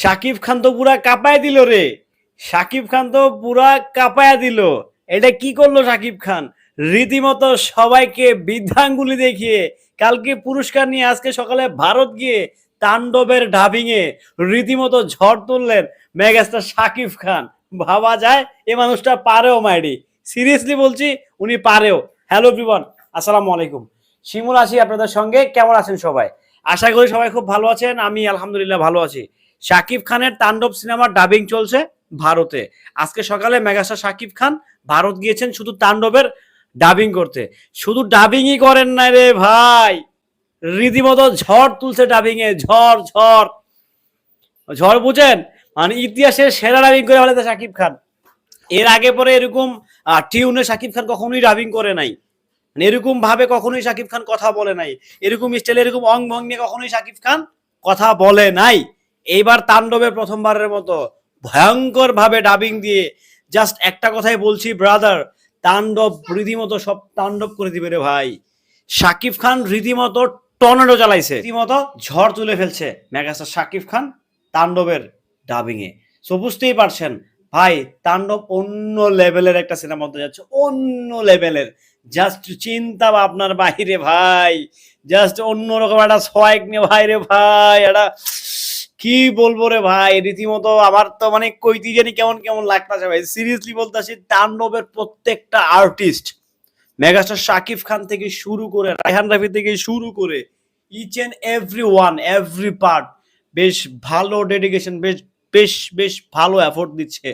শাকিব খান তো পুরা কাঁপায় দিল রে। শাকিব খান তো পুরা কাঁপায় দিল। এটা কি করল শাকিব খান? রীতিমতো সবাইকে বৃদ্ধাঙ্গুলি দেখিয়ে কালকে পুরস্কার নিয়ে আজকে সকালে ভারত গিয়ে তাণ্ডবের ডাবিং এ রীতিমতো ঝড় তুললেন মেগাস্টার শাকিব খান। ভাবা যায় এ মানুষটা পারেও মাইডি সিরিয়াসলি বলছি, উনি পারেও। হ্যালো এভরিওয়ান আসসালামু আলাইকুম। শিমুল আছি আপনাদের সঙ্গে। কেমন আছেন সবাই? আশা করি সবাই খুব ভালো আছেন। আমি আলহামদুলিল্লাহ ভালো আছি। শাকিব খানের তাণ্ডব সিনেমার ডাবিং চলছে ভারতে। আজকে সকালে মেগাস্টার শাকিব খান ভারত গিয়েছেন শুধু তাণ্ডবের ডাবিং করতে। শুধু ডাবিংই করেন না রে ভাই। রীতিমতো ঝড় তুলছে ডাবিং এ ঝড় ঝড়। ঝড় বুঝেন? মানে ইতিহাসের সেরা ডাবিং করে ফেলেছে শাকিব খান। এর আগে পরে এরকম টিউনে শাকিব খান কখনোই ডাবিং করে নাই। মানে এরকম ভাবে কখনোই শাকিব খান কথা বলে নাই। এরকম স্টাইল এরকম অং ভং নিয়ে কখনোই শাকিব খান কথা বলে নাই। এইবার তাণ্ডবে প্রথমবারের মতো ভয়ঙ্কর ভাবে ডাবিং দিয়ে জাস্ট একটা কথাই বলছি ব্রাদার তাণ্ডব রীতিমতো সব তাণ্ডব করে দিবে রে ভাই। শাকিব খান রীতিমতো টর্নেডো চালাইছে রীতিমতো ঝড় তুলে ফেলছে মেগাস্টার শাকিব খান তাণ্ডবের ডাবিং এ সো বুঝতেই পারছেন, ভাই, তাণ্ডব অন্য লেভেলের একটা সিনেমা হতে যাচ্ছে, অন্য লেভেলের জাস্ট চিন্তা ভাবনার বাইরে, ভাই। জাস্ট অন্যরকম একটা সোয়াইক নিয়ে, ভাই রে ভাই এটা কি বলব রে ভাই? রীতিমতো আমার তো মানে কইতে জানি কেমন কেমন লাগতেছে ভাই। সিরিয়াসলি বলতেছি তাণ্ডবের প্রত্যেকটা আর্টিস্ট মেগাস্টার শাকিব খান থেকে শুরু করে রায়হান রাফি থেকে শুরু করে each and every one every part বেশ ভালো ডেডিকেশন বেশ বেশ বেশ ভালো এফোর্ট দিচ্ছে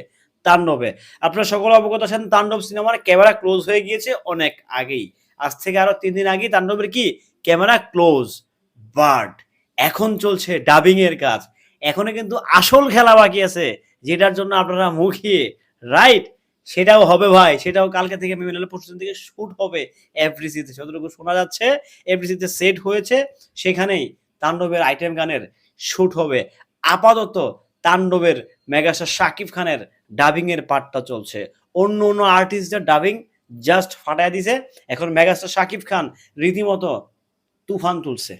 তাণ্ডবে। আপনারা সকলে অবগত আছেন, তাণ্ডব সিনেমার ক্যামেরা ক্লোজ হয়ে গিয়েছে অনেক আগেই। আজ থেকে আরও তিন দিন আগেই তাণ্ডবের কি? ক্যামেরা ক্লোজ বাট এখন চলছে ডাবিং এর কাজ। এখনও কিন্তু আসল খেলা বাকি আছে, যেটার জন্য আপনারা মুখিয়ে রাইট সেটাও হবে ভাই, সেটাও কালকে থেকে বিভিন্ন পরশু দিন থেকে শুট হবে এফডিসিতে যতটুকু শোনা যাচ্ছে এফডিসিতে সেট হয়েছে, সেখানেই তাণ্ডবের আইটেম গানের শুট হবে। আপাতত তাণ্ডবের মেগাস্টার শাকিব খানের ডাবিং এর পার্টটা চলছে। অন্য অন্য আর্টিস্টদের ডাবিং জাস্ট ফাটায় দিছে। এখন মেগাস্টার শাকিব খান রীতিমতো তুফান তুলছে।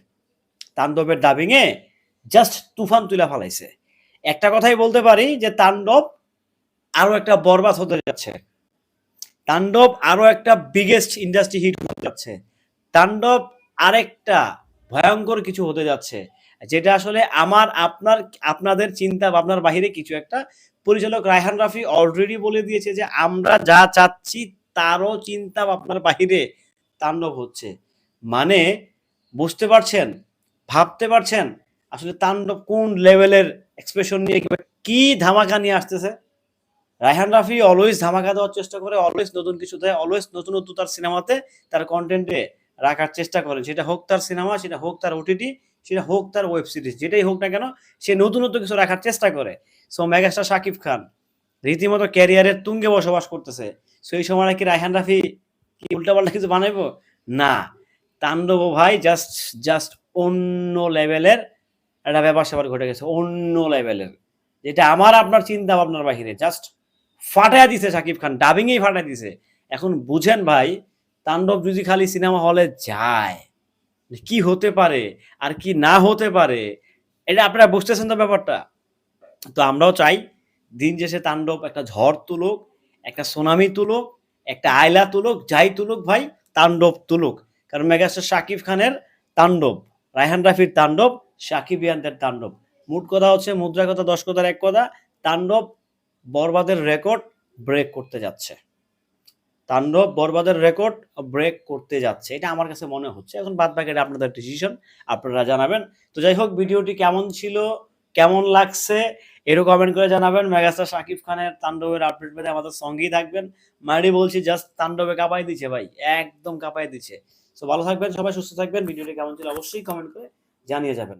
তাণ্ডবের ডাবিং এ জাস্ট তুফান তুলে ফেলাইছে। একটা কথাই বলতে পারি যে তাণ্ডব আরও একটা বরবাদ হতে যাচ্ছে। তাণ্ডব আরও একটা বিগেস্ট ইন্ডাস্ট্রি হিট হতে যাচ্ছে। তাণ্ডব আরেকটা ভয়ঙ্কর কিছু হতে যাচ্ছে। যেটা আসলে আমার, আপনার, আপনাদের চিন্তা ভাবনার বাহিরে কিছু একটা। পরিচালক রায়হান রাফি অলরেডি বলে দিয়েছে যে আমরা যা চাচ্ছি তারও চিন্তা ভাবনার বাহিরে তাণ্ডব হচ্ছে। মানে বুঝতে পারছেন? ভাবতে পারছেন? আসলে তাণ্ডব কোন লেভেলের এক্সপ্রেশন নিয়ে কি ধামাকা নিয়ে আসতেছে? রায়হান রাফি অলওয়েজ ধামাকা দেওয়ার চেষ্টা করে অলওয়েজ নতুন কিছু দেয় অলওয়েজ নতুনত্ব তার সিনেমাতে তার কন্টেন্টে রাখার চেষ্টা করে সেটা হোক তার সিনেমা, সেটা হোক তার ওটিটি সেটা হোক তার ওয়েব সিরিজ যেটাই হোক না কেন, সে নতুনত্ব কিছু রাখার চেষ্টা করে। সো মেগাস্টার শাকিব খান রীতিমতো ক্যারিয়ারের তুঙ্গে বসবাস করতেছে। সো এই সময় কি রায়হান রাফি কি উল্টাপাল্টা কিছু বানাইবো? না। তাণ্ডব ভাই জাস্ট জাস্ট অন্য লেভেলের একটা ব্যাপার স্যাপার ঘটে গেছে, অন্য লেভেলের যেটা আমার আপনার চিন্তা ভাবনার বাহিরে জাস্ট ফাটায় দিছে শাকিব খান ডাবিংয়েই ফাটায় দিছে। এখন বুঝেন ভাই, তাণ্ডব যদি খালি সিনেমা হলে যায় কি হতে পারে আর কি না হতে পারে, এটা আপনারা বুঝতেছেন তো ব্যাপারটা? তো আমরাও চাই, দিন শেষে তাণ্ডব একটা ঝড় তুলুক, একটা সোনামি তুলুক, একটা আয়লা তুলুক, যাই তুলুক ভাই, তাণ্ডব তুলুক। কারণ মেগাস্টার শাকিব খানের তাণ্ডব, রায়হান রাফির তাণ্ডব সাকিব ইয়ানদের তাণ্ডব। মোট কথা হচ্ছে মুদ্রা কথা দশ কথার এক কথা, তাণ্ডব বরবাদের রেকর্ড ব্রেক করতে যাচ্ছে। তাণ্ডব বরবাদের রেকর্ড ব্রেক করতে যাচ্ছে। এটা আমার কাছে মনে হচ্ছে। এখন বাদ বাকি আপনাদের ডিসিশন আপনারা জানাবেন। তো যাই হোক, ভিডিওটি কেমন ছিল, কেমন লাগছে, এরও কমেন্ট করে জানাবেন। মেগাস্টার শাকিব খানের তাণ্ডবের আপডেট পেতে আমাদের সঙ্গেই থাকবেন। মারি বলছি, জাস্ট তাণ্ডবে কাঁপাই দিচ্ছে ভাই, একদম কাঁপাই দিচ্ছে তো ভালো থাকবেন সবাই, সুস্থ থাকবেন। ভিডিওটি কেমন ছিল অবশ্যই কমেন্ট করে জানিয়ে যাবেন।